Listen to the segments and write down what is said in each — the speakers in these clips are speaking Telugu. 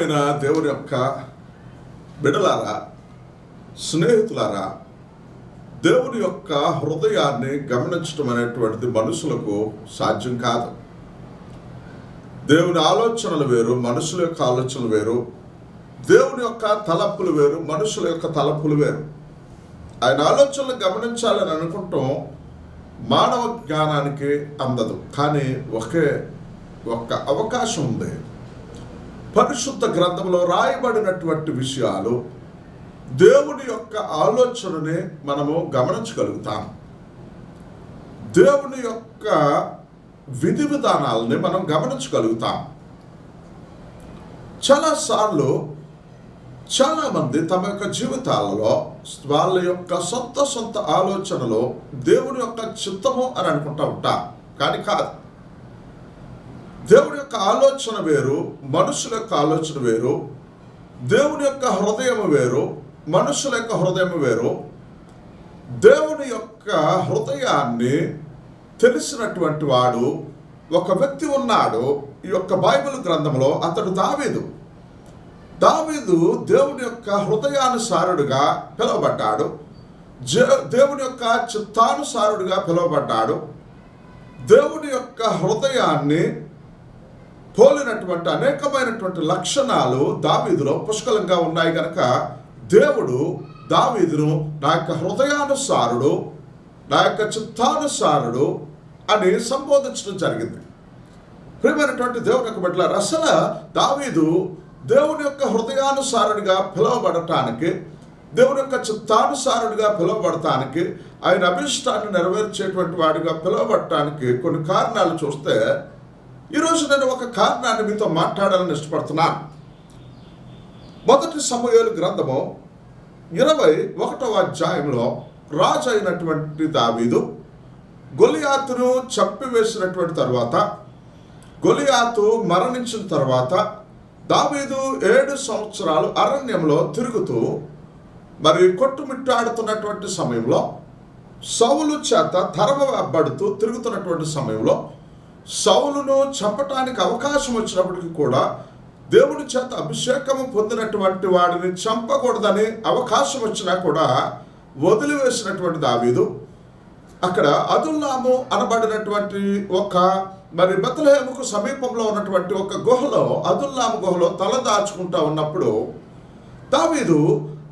ప్రియమైన దేవుని యొక్క బిడలారా స్నేహితులారా దేవుని యొక్క హృదయాన్ని గమనించడం అనేటువంటిది మనుషులకు సాధ్యం కాదు. దేవుని ఆలోచనలు వేరు మనుషుల యొక్క ఆలోచనలు వేరు దేవుని యొక్క తలపులు వేరు మనుషుల యొక్క తలపులు వేరు. ఆయన ఆలోచనలు గమనించాలని అనుకుంటాం మానవ జ్ఞానానికి అందదు. కానీ ఒకే ఒక్క అవకాశం ఉంది. పరిశుద్ధ గ్రంథంలో రాయబడినటువంటి విషయాలు దేవుని యొక్క ఆలోచనని మనము గమనించగలుగుతాం. దేవుని యొక్క విధి విధానాలని మనం గమనించగలుగుతాం. చాలాసార్లు చాలామంది తమ యొక్క జీవితాలలో వాళ్ళ యొక్క సొంత సొంత ఆలోచనలో దేవుని యొక్క చిత్తము అని అనుకుంటా ఉంటారు కానీ కాదు యొక్క ఆలోచన వేరు మనుషుల యొక్క ఆలోచన వేరు దేవుని యొక్క హృదయం వేరు మనుషుల యొక్క హృదయం వేరు. దేవుని యొక్క హృదయాన్ని తెలిసినటువంటి వాడు ఒక వ్యక్తి ఉన్నాడు ఈ యొక్క బైబిల్ గ్రంథంలో అతడు దావీదు. దావీదు దేవుని యొక్క హృదయానుసారుడుగా పిలువబడ్డాడు. దేవుని యొక్క చిత్తానుసారుడుగా పిలువబడ్డాడు. దేవుని యొక్క హృదయాన్ని పోలినటువంటి అనేకమైనటువంటి లక్షణాలు దావీదులో పుష్కలంగా ఉన్నాయి కనుక దేవుడు దావీదును నా యొక్క హృదయానుసారుడు నా యొక్క చిత్తానుసారుడు అని సంబోధించడం జరిగింది. ప్రియమైనటువంటి దేవుని యొక్క బిడ్డల రసల దావీదు దేవుని యొక్క హృదయానుసారుడిగా పిలువబడటానికి దేవుని యొక్క చిత్తానుసారుడిగా పిలువబడటానికి ఆయన అభిష్టాన్ని నెరవేర్చేటువంటి వాడిగా పిలువబడటానికి కొన్ని కారణాలు చూస్తే ఈరోజు నేను ఒక కారణాన్ని మీతో మాట్లాడాలని ఇష్టపడుతున్నాను. మొదటి సమయాలు గ్రంథము ఇరవై ఒకటవ అధ్యాయంలో రాజు అయినటువంటి దావీదు గొలియాతును చంపివేసినటువంటి తర్వాత గొలియాతు మరణించిన తర్వాత దావీదు ఏడు సంవత్సరాలు అరణ్యంలో తిరుగుతూ మరి కొట్టుమిట్టాడుతున్నటువంటి సమయంలో సౌలు చేత తరమబడుతూ తిరుగుతున్నటువంటి సమయంలో సౌలును చంపటానికి అవకాశం వచ్చినప్పటికీ కూడా దేవుని చేత అభిషేకము పొందినటువంటి వాడిని చంపకూడదని అవకాశం వచ్చినా కూడా వదిలివేసినటువంటి దావీదు. అక్కడ అదుల్లాము అనబడినటువంటి ఒక మరి బెతలహేముకు సమీపంలో ఉన్నటువంటి ఒక గుహలో అదుల్లాము గుహలో తల దాచుకుంటా ఉన్నప్పుడు దావీదు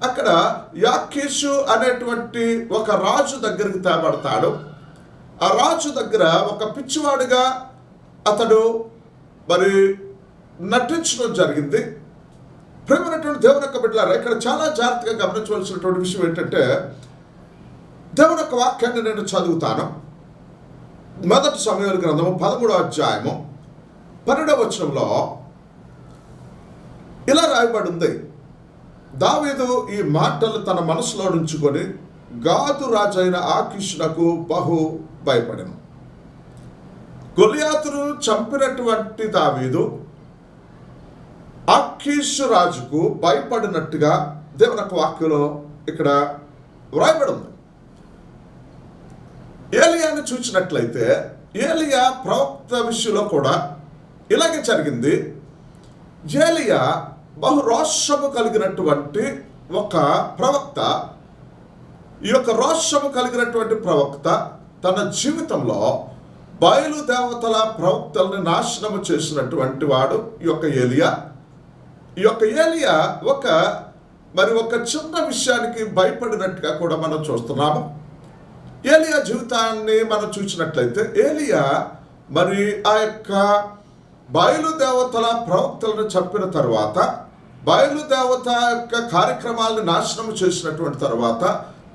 అక్కడ యాకీషు అనేటువంటి ఒక రాజు దగ్గరికి తేబడతాడు. ఆ రాజు దగ్గర ఒక పిచ్చివాడిగా అతడు మరి నటించడం జరిగింది. ప్రేమైనటువంటి దేవుని యొక్క బిడ్డలారా ఇక్కడ చాలా జాగ్రత్తగా గమనించవలసినటువంటి విషయం ఏంటంటే దేవుని యొక్క వాక్యాన్ని నేను చదువుతాను. మొదటి సమయాల గ్రంథము పదమూడో అధ్యాయము పన్నెండవ వచనంలో ఇలా రాయబడి ఉంది దావీదు ఈ మాటలు తన మనసులో ఉంచుకొని గాదు రాజైన ఆకిషునకు బహు భయపడను. గొలియాతును చంపినటువంటి దావీదు ఆకీషు రాజుకు భయపడినట్టుగా దేవుని యొక్క వాక్యంలో ఇక్కడ వ్రాయబడి ఉంది ఏలియాను చూసినట్లయితే ఏలియా ప్రవక్త విషయంలో కూడా ఇలాగే జరిగింది. ఏలియా బహు రోషము కలిగినటువంటి ఒక ప్రవక్త ఈ యొక్క రోషము కలిగినటువంటి ప్రవక్త తన జీవితంలో బయలుదేవతల ప్రవక్తల్ని నాశనము చేసినటువంటి వాడు ఈ యొక్క ఏలియా. ఈ యొక్క ఏలియా ఒక మరి ఒక చిన్న విషయానికి భయపడినట్టుగా కూడా మనం చూస్తున్నాము. ఏలియా జీవితాన్ని మనం చూసినట్లయితే ఏలియా మరి ఆ యొక్క బయలుదేవతల ప్రవక్తలను చంపిన తర్వాత బయలుదేవత యొక్క కార్యక్రమాలను నాశనం చేసినటువంటి తర్వాత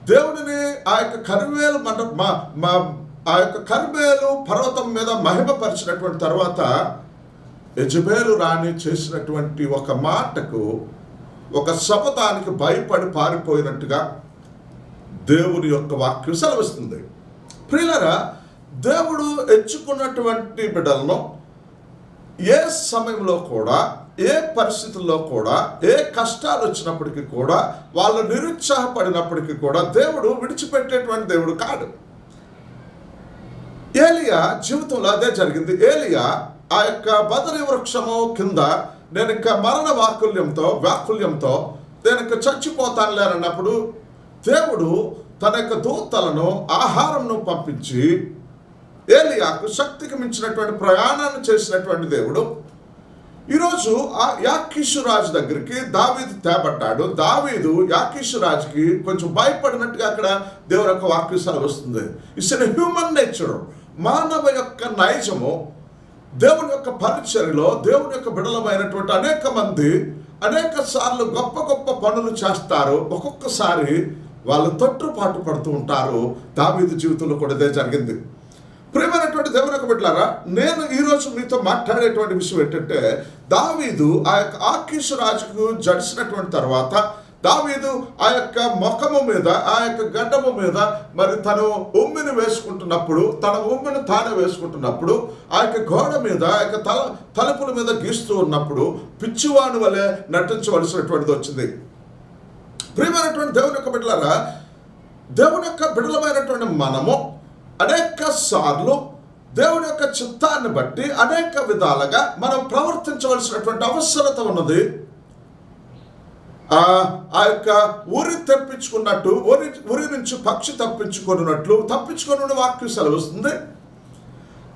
దేవుడిని ఆ యొక్క కరివేలు మండ మా మా ఆ యొక్క కరివేలు పర్వతం మీద మహిమపరిచినటువంటి తర్వాత యజబేలు రాణి చేసినటువంటి ఒక మాటకు ఒక శపథానికి భయపడి పారిపోయినట్టుగా దేవుని యొక్క వాక్యం సెలవిస్తుంది. ప్రియులరా దేవుడు ఎంచుకున్నటువంటి బిడ్డలను ఏ సమయంలో కూడా ఏ పరిస్థితుల్లో కూడా ఏ కష్టాలు వచ్చినప్పటికీ కూడా వాళ్ళు నిరుత్సాహపడినప్పటికీ కూడా దేవుడు విడిచిపెట్టేటువంటి దేవుడు కాడు. ఏలియా జీవితంలో అదే జరిగింది. ఏలియా ఆ యొక్క బదరి వృక్షము కింద నేను ఇంకా మరణ వాకుల్యంతో వ్యాకుల్యంతో నేను ఇంకా చచ్చిపోతానులే దేవుడు తన యొక్క దూతలను ఆహారంను పంపించి ఏలియాకు శక్తికి మించినటువంటి ప్రయాణాన్ని చేసినటువంటి దేవుడు. ఈరోజు ఆ యాకిషు రాజు దగ్గరికి దావీదు తేబడ్డాడు. దావీదు యాకిషు రాజుకి కొంచెం భయపడినట్టుగా అక్కడ దేవుడు యొక్క వాక్యశాల వస్తుంది. ఇట్స్ ఎన్ హ్యూమన్ నేచర్ మానవ యొక్క నైజము దేవుని యొక్క పరిచర్యలో దేవుని యొక్క బిడలమైనటువంటి అనేక మంది అనేక సార్లు గొప్ప గొప్ప పనులు చేస్తారు. ఒక్కొక్కసారి వాళ్ళు తొట్టుపాటు పడుతూ ఉంటారు. దావీదు జీవితంలో కూడా ఇదే జరిగింది. ప్రేమైనటువంటి దేవుని యొక్క బిడ్డలారా నేను ఈరోజు మీతో మాట్లాడేటువంటి విషయం ఏంటంటే దావీదు ఆ యొక్క ఆకీష్ రాజుకు జడిసినటువంటి తర్వాత దావీదు ఆ యొక్క ముఖము మీద ఆ యొక్క గడ్డము మీద మరి తను ఉమ్మిని వేసుకుంటున్నప్పుడు తన ఉమ్మిని తానే వేసుకుంటున్నప్పుడు ఆ యొక్క గోడ మీద ఆ యొక్క తల తలుపుల మీద గీస్తూ ఉన్నప్పుడు పిచ్చివాణి వలె నటించవలసినటువంటిది వచ్చింది. ప్రియమైనటువంటి దేవుని యొక్క బిడ్డలారా దేవుని యొక్క బిడ్డలమైనటువంటి మనము అనేక సార్లు దేవుని యొక్క చిత్తాన్ని బట్టి అనేక విధాలుగా మనం ప్రవర్తించవలసినటువంటి అవసరత ఉన్నది. ఆ యొక్క ఊరి తెప్పించుకున్నట్టు ఊరి ఊరి నుంచి పక్షి తప్పించుకున్నట్లు తప్పించుకున్న వాక్యం సెలవుస్తుంది.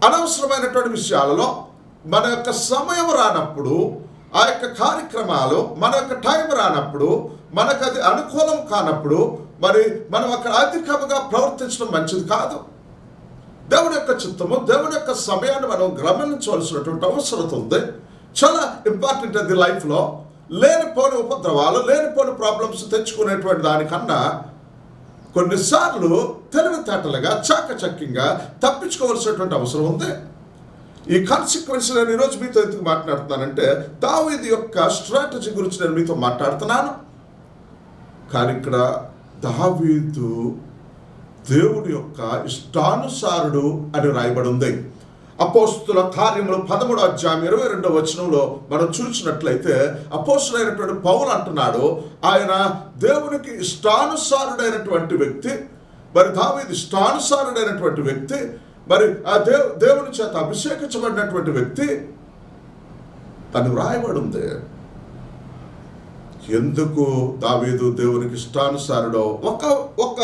అనవసరమైనటువంటి విషయాలలో మన యొక్క సమయం రానప్పుడు ఆ యొక్క కార్యక్రమాలు మన యొక్క టైం రానప్పుడు మనకు అది అనుకూలం కానప్పుడు మరి మనం అక్కడ అధికముగా ప్రవర్తించడం మంచిది కాదు. దేవుని యొక్క చిత్తము దేవుని యొక్క సమయాన్ని మనం గమనించవలసినటువంటి అవసరం ఉంది. చాలా ఇంపార్టెంట్ అది లైఫ్లో లేనిపోని ఉపద్రవాలు లేనిపోని ప్రాబ్లమ్స్ తెచ్చుకునేటువంటి దానికన్నా కొన్నిసార్లు తెలివితేటలుగా చాకచక్యంగా తప్పించుకోవాల్సినటువంటి అవసరం ఉంది. ఈ కాన్సిక్వెన్స్ నేను ఈరోజు మీతో ఎందుకు మాట్లాడుతున్నానంటే దావీది యొక్క స్ట్రాటజీ గురించి నేను మీతో మాట్లాడుతున్నాను. కానీ ఇక్కడ దావీదు దేవుడి యొక్క ఇష్టానుసారుడు అని రాయబడి ఉంది అపోస్తుల కార్యములు పదమూడు అధ్యాయం ఇరవై రెండవ వచనంలో మనం చూసినట్లయితే అపోస్తులైనటువంటి పౌలు అంటున్నాడు ఆయన దేవునికి ఇష్టానుసారుడైనటువంటి వ్యక్తి మరి దావీది ఇష్టానుసారుడైనటువంటి వ్యక్తి మరి ఆ దేవు దేవుని చేత అభిషేకించబడినటువంటి వ్యక్తి తను వ్రాయబడి ఉంది ఎందుకు దావీదు దేవునికి ఇష్టానుసారుడో? ఒక ఒక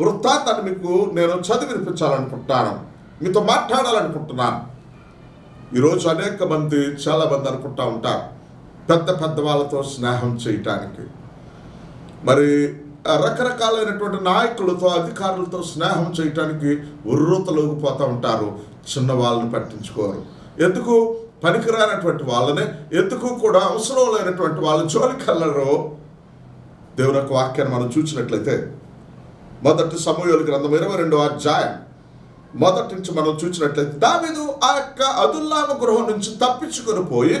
వృత్తాంతాన్ని మీకు నేను చదివి వినిపించాలనుకుంటున్నాను. మీతో మాట్లాడాలనుకుంటున్నాను. ఈరోజు అనేక మంది చాలా మంది అనుకుంటా ఉంటారు పెద్ద పెద్ద వాళ్ళతో స్నేహం చేయటానికి. మరి రకరకాలైనటువంటి నాయకులతో అధికారులతో స్నేహం చేయటానికి ఉర్రూతలోకి పోతూ ఉంటారు. చిన్న వాళ్ళని పట్టించుకోరు. ఎందుకు? పనికిరానటువంటి వాళ్ళని ఎందుకు కూడా అవసరం లేనటువంటి వాళ్ళ జోలికి వెళ్ళరు. దేవుని యొక్క వాక్యాన్ని మనం చూసినట్లయితే మొదటి సమూహాల గ్రంథం ఇరవై రెండో అధ్యాయం. మొదటి నుంచి మనం చూసినట్లయితే దావిదు ఆ యొక్క అదుల్లామ గృహం నుంచి తప్పించుకొని పోయి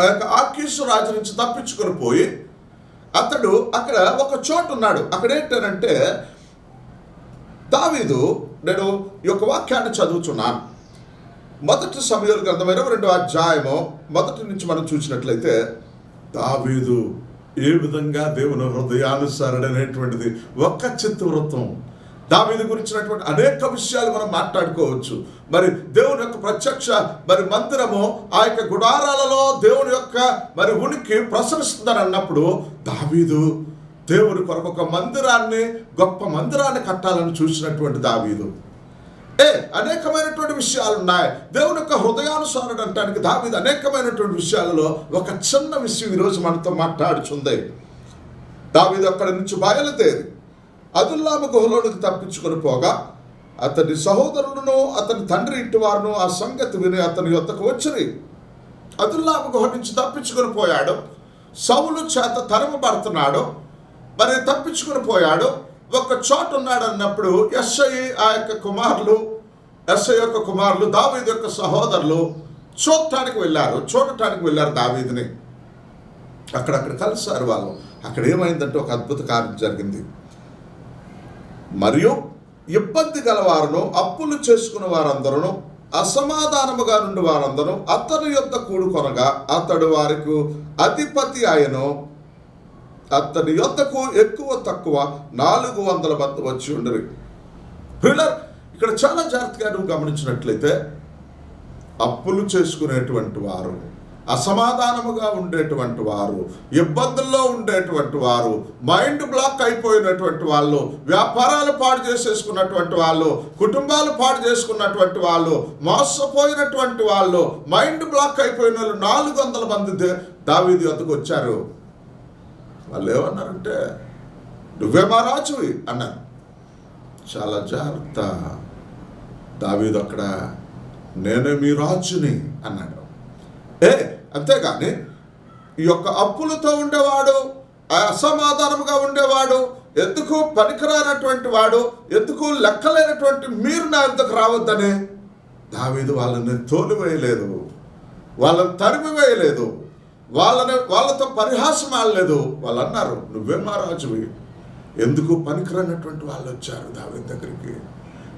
ఆ యొక్క ఆకీషు రాజు నుంచి తప్పించుకొని పోయి అతడు అక్కడ ఒక చోటు ఉన్నాడు. అక్కడ ఏంటంటే దావీదు నేను ఈ యొక్క వాక్యాన్ని చదువుతున్నాను. మొదటి సమయాల గ్రంథం ఇరవై రెండో అధ్యాయము మొదటి నుంచి మనం చూసినట్లయితే దావీదు ఏ విధంగా దేవుని హృదయానుసారుడనేటువంటిది ఒక్క చిత్తవృత్తం దావీదు గురించినటువంటి అనేక విషయాలు మనం మాట్లాడుకోవచ్చు. మరి దేవుని యొక్క ప్రత్యక్ష మరి మందిరము ఆ యొక్క గుడారాలలో దేవుని యొక్క మరి ఉనికి ప్రసరిస్తుందని అన్నప్పుడు దావీదు దేవుని కొరకు ఒక మందిరాన్ని గొప్ప మందిరాన్ని కట్టాలని చూసినటువంటి దావీదు. ఏ అనేకమైనటువంటి విషయాలు ఉన్నాయి. దేవుని యొక్క హృదయానుసారుడు అంటానికి దావీదు అనేకమైనటువంటి విషయాలలో ఒక చిన్న విషయం ఈరోజు మనతో మాట్లాడుచుంది. దావీదు అక్కడి నుంచి బయలుదేరి అదుల్లామ గుహలోనికి తప్పించుకొని పోగా అతని సహోదరులను అతని తండ్రి ఇంటి వారును ఆ సంగతి విని అతని యొద్దకు వచ్చిరి. అదుల్లామ గుహ నుంచి తప్పించుకొని పోయాడు. సౌలు చేత తరమబడుతున్నాడు. మరి తప్పించుకొని పోయాడు. ఒక చోటు ఉన్నాడు అన్నప్పుడు ఎస్ఐ ఆ యొక్క కుమారులు ఎస్ఐ యొక్క కుమారులు దావీదు యొక్క సహోదరులు చూడటానికి వెళ్ళారు చూడటానికి వెళ్ళారు దావీదిని. అక్కడక్కడ కలిసారు వాళ్ళు. అక్కడ ఏమైందంటే ఒక అద్భుత కార్యం జరిగింది. మరియు ఇబ్బంది గలవారును అప్పులు చేసుకున్న వారందరూ అసమాధానముగా నుండి వారందరూ అతని యొక్క కూడుకొనగా అతడు వారికి అధిపతి ఆయను అతని యొద్దకు ఎక్కువ తక్కువ నాలుగు వందల మంది వచ్చి ఉండరు. పిల్లర్ ఇక్కడ చాలా జాగ్రత్తగా నువ్వు గమనించినట్లయితే అప్పులు చేసుకునేటువంటి వారు అసమాధానముగా ఉండేటువంటి వారు ఇబ్బందుల్లో ఉండేటువంటి వారు మైండ్ బ్లాక్ అయిపోయినటువంటి వాళ్ళు వ్యాపారాలు పాడు చేసేసుకున్నటువంటి వాళ్ళు కుటుంబాలు పాడు చేసుకున్నటువంటి వాళ్ళు మోసపోయినటువంటి వాళ్ళు మైండ్ బ్లాక్ అయిపోయిన వాళ్ళు నాలుగు వందల మంది దావీది వద్దకు వచ్చారు. వాళ్ళు ఏమన్నారంటే నువ్వే మా రాజువి అన్నారు. చాలా జాగ్రత్త దావీదు అక్కడ నేనే మీ రాజుని అన్నాడు. ఏ అంతేగాని ఈ యొక్క అప్పులతో ఉండేవాడు అసమాధానముగా ఉండేవాడు ఎందుకు పనికిరానటువంటి వాడు ఎందుకు లెక్కలేనటువంటి మీరు నా ఎందుకు రావద్దని? దావీదు వాళ్ళని తోలివేయలేదు వాళ్ళని తరిమివేయలేదు. వాళ్ళని వాళ్ళతో పరిహాసం ఆడలేదు. వాళ్ళు అన్నారు నువ్వే మహారాజువి? ఎందుకు పనికిరానటువంటి వాళ్ళు వచ్చారు దావీదు దగ్గరికి?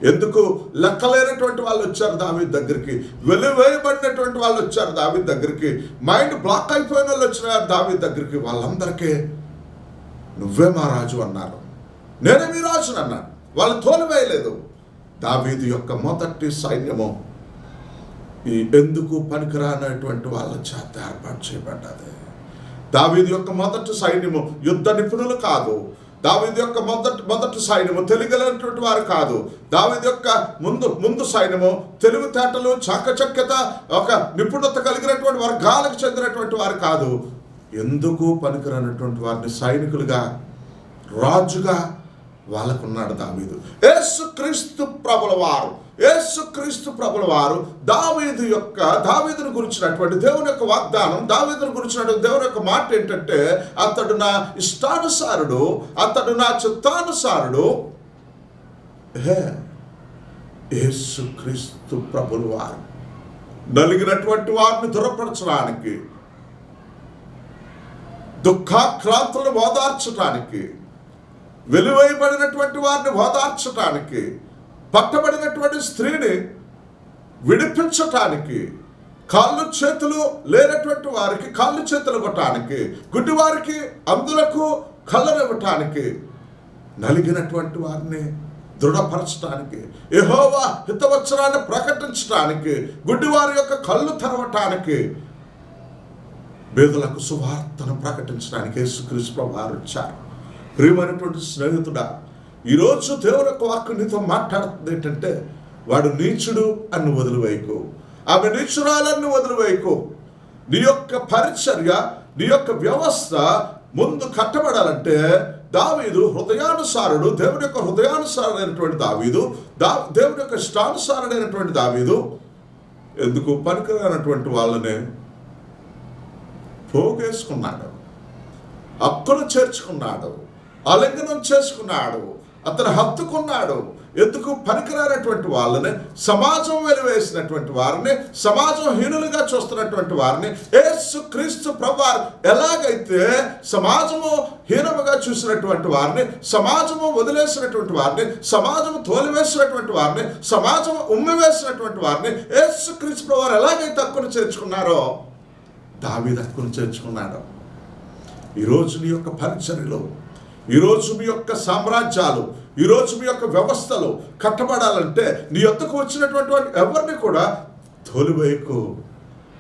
ఎందుకు లెక్కలేనటువంటి వాళ్ళు వచ్చారు దావీ దగ్గరికి? వెలివేయబడినటువంటి వాళ్ళు వచ్చారు దావీ దగ్గరికి? మైండ్ బ్లాక్ అయిపోయిన వాళ్ళు వచ్చిన దావీ దగ్గరికి? వాళ్ళందరికీ నువ్వే మా రాజు అన్నారు. నేనే మీ రాజునన్నాను. వాళ్ళు తోలివేయలేదు దావీదు యొక్క మొదటి సైన్యము ఈ ఎందుకు పనికిరానటువంటి వాళ్ళ చేత ఏర్పాటు చేయబడ్డది. దావీది యొక్క మొదటి సైన్యము యుద్ధ నిపుణులు కాదు. దావీది యొక్క మొదటి మొదటి సైన్యము తెలియగలిగినటువంటి వారు కాదు. దావీది యొక్క ముందు ముందు సైన్యము తెలివితేటలు చాకచక్యత ఒక నిపుణత కలిగినటువంటి వర్గాలకు చెందినటువంటి వారు కాదు. ఎందుకు పనికిరానటువంటి వారిని సైనికులుగా రాజుగా వాళ్ళకున్నాడు దావీదు. యేసుక్రీస్తు ప్రభుల వారు. యేసుక్రీస్తు ప్రభుల వారు దావీదు యొక్క దావీదును గురించినటువంటి దేవుని యొక్క వాగ్దానం దావీదును గురించినటువంటి దేవుని యొక్క మాట ఏంటంటే అతడు నా ఇష్టానుసారుడు అతడు నా చిత్తానుసారుడు. యేసుక్రీస్తు ప్రభుల వారు నలిగినటువంటి వారిని దూరపరచడానికి దుఃఖాక్రాంతులను ఓదార్చడానికి వెలువైబడినటువంటి వారిని ఓదార్చడానికి పట్టబడినటువంటి స్త్రీని విడిపించటానికి కాళ్ళు చేతులు లేనటువంటి వారికి కాళ్ళు చేతులు ఇవ్వటానికి గుడ్డివారికి అందులకు కళ్ళనివ్వటానికి నలిగినటువంటి వారిని దృఢపరచడానికి యహోవా హితవచనాన్ని ప్రకటించడానికి గుడ్డివారి యొక్క కళ్ళు తెరవటానికి బేదలకు సువార్తను ప్రకటించడానికి యేసుక్రీస్తు ప్రభు వారు వచ్చారు. ప్రియమైనటువంటి స్నేహితుడా ఈరోజు దేవుని యొక్క వాక్కు నీతో మాట్లాడుతుంది ఏంటంటే వాడు నీచుడు అని వదిలివేయకు. ఆమె నీచురాలన్నీ వదిలివేయకు. నీ యొక్క పరిచర్య నీ యొక్క వ్యవస్థ ముందు కట్టబడాలంటే దావీదు హృదయానుసారుడు దేవుని యొక్క హృదయానుసారుడైనటువంటి దావీదు దా దేవుని యొక్క ఇష్టానుసారుడైనటువంటి దావీదు. ఎందుకు? పనికిరానటువంటి వాళ్ళనే పోగేసుకున్నాడు. హక్కును చేర్చుకున్నాడు. ఆలింగనం చేసుకున్నాడు. అతను హత్తుకున్నాడు. ఎందుకు? పనికిరానటువంటి వాళ్ళని సమాజం వెలివేసినటువంటి వారిని సమాజం హీనులుగా చూస్తున్నటువంటి వారిని ఏసు క్రీస్తు ప్రభువారు ఎలాగైతే సమాజము హీనముగా చూసినటువంటి వారిని సమాజము వదిలేసినటువంటి వారిని సమాజము తోలివేసినటువంటి వారిని సమాజము ఉమ్మివేసినటువంటి వారిని ఏసు క్రీస్తు ప్రభువారు ఎలాగైతే హక్కును చేర్చుకున్నారో దావి హక్కును చేర్చుకున్నాడు. ఈరోజు నీ యొక్క పరిచర్యలో ఈరోజు మీ యొక్క సామ్రాజ్యాలు ఈరోజు మీ యొక్క వ్యవస్థలు కట్టబడాలంటే నీ యొక్కకు వచ్చినటువంటి వాడిని ఎవరిని కూడా తోలివేయకు.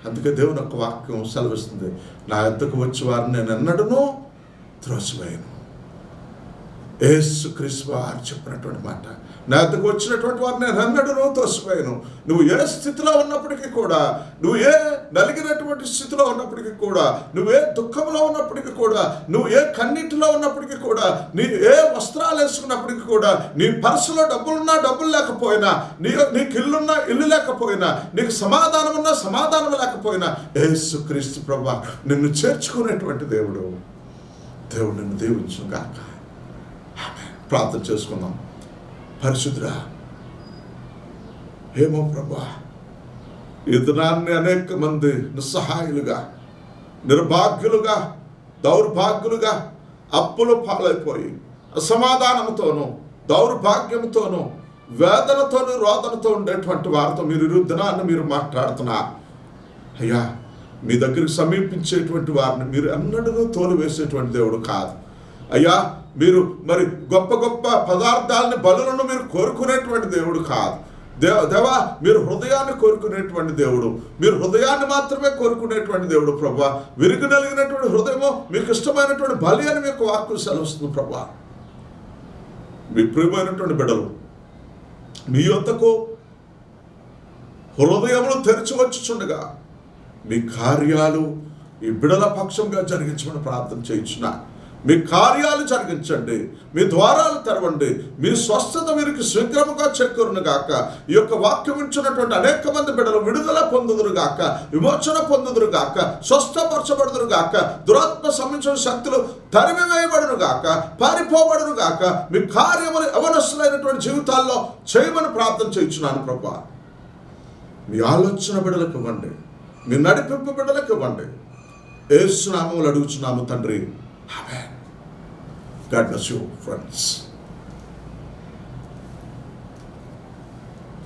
అందుకే దేవుని యొక్క వాక్యం సెలవిస్తుంది. నా యొక్కకు వచ్చి వారిని నేను ఎన్నడను త్రోసివేయను. యేసు క్రీస్తు వారు చెప్పినటువంటి మాట. నా దగ్గర వచ్చినటువంటి వారు నేను ఎన్నడూ తోసిపోయాను నువ్వు ఏ స్థితిలో ఉన్నప్పటికీ కూడా నువ్వు ఏ నలిగినటువంటి స్థితిలో ఉన్నప్పటికీ కూడా నువ్వు ఏ దుఃఖంలో ఉన్నప్పటికీ కూడా నువ్వు ఏ కన్నీటిలో ఉన్నప్పటికీ కూడా నీ ఏ వస్త్రాలు వేసుకున్నప్పటికీ కూడా నీ పర్సులో డబ్బులున్నా డబ్బులు లేకపోయినా నీ నీకు ఇల్లున్నా ఇల్లు లేకపోయినా నీకు సమాధానం ఉన్నా సమాధానం లేకపోయినా యేసు క్రీస్తు ప్రభా నిన్ను చేర్చుకునేటువంటి దేవుడు. దేవుడు నిన్ను దీవించుగాక. ప్రార్థన చేసుకుందాం. పరిశుద్ధురా హేమో ప్రభా ఈ దినాన్ని అనేక మంది నిస్సహాయులుగా నిర్భాగ్యులుగా దౌర్భాగ్యులుగా అప్పులు పాలైపోయి అసమాధానంతోనూ దౌర్భాగ్యంతోనూ వేదనతోనూ రోదనతో ఉండేటువంటి వారితో మీరు ఇరు దినాన్ని మీరు మాట్లాడుతున్నారు అయ్యా మీ దగ్గరికి సమీపించేటువంటి వారిని మీరు ఎన్నడూ తోలివేసేటువంటి దేవుడు కాదు. అయ్యా మీరు మరి గొప్ప గొప్ప పదార్థాలని బలులను మీరు కోరుకునేటువంటి దేవుడు కాదు. దేవ దేవా మీరు హృదయాన్ని కోరుకునేటువంటి దేవుడు. మీరు హృదయాన్ని మాత్రమే కోరుకునేటువంటి దేవుడు ప్రభా. విరిగి నలిగినటువంటి హృదయము మీకు ఇష్టమైనటువంటి బలి అని మీకు వాక్కు సెలవుస్తుంది ప్రభా. మీ ప్రియమైనటువంటి బిడలు మీ యొద్దకు హృదయములు తెరిచి వచ్చుచుండగా మీ కార్యాలు ఈ బిడల పక్షంగా జరిగించమని ప్రార్థన చేయించిన మీ కార్యాలు జరిగించండి మీ ద్వారాలు తెరవండి మీ స్వస్థత వీరికి శీఘ్రముగా చెక్కురును గాక. ఈ యొక్క వాక్యం ఇచ్చినటువంటి అనేక మంది బిడ్డలు విడుదల పొందుదురు గాక విమోచన పొందుదురు గాక స్వస్థపరచబడుదురు గాక దురాత్మ సంబంధించిన శక్తులు తరిమివేయబడును గాక పారిపోబడును గాక మీ కార్యములు అవనస్తులైనటువంటి జీవితాల్లో చేయమని ప్రార్థన చేయించున్నాను ప్రభా. మీ ఆలోచన బిడ్డలకు ఇవ్వండి మీ నడిపింపు బిడ్డలకు ఇవ్వండి. ఏసునామములు అడుగుచున్నాము తండ్రి. ఆమె God bless you, friends.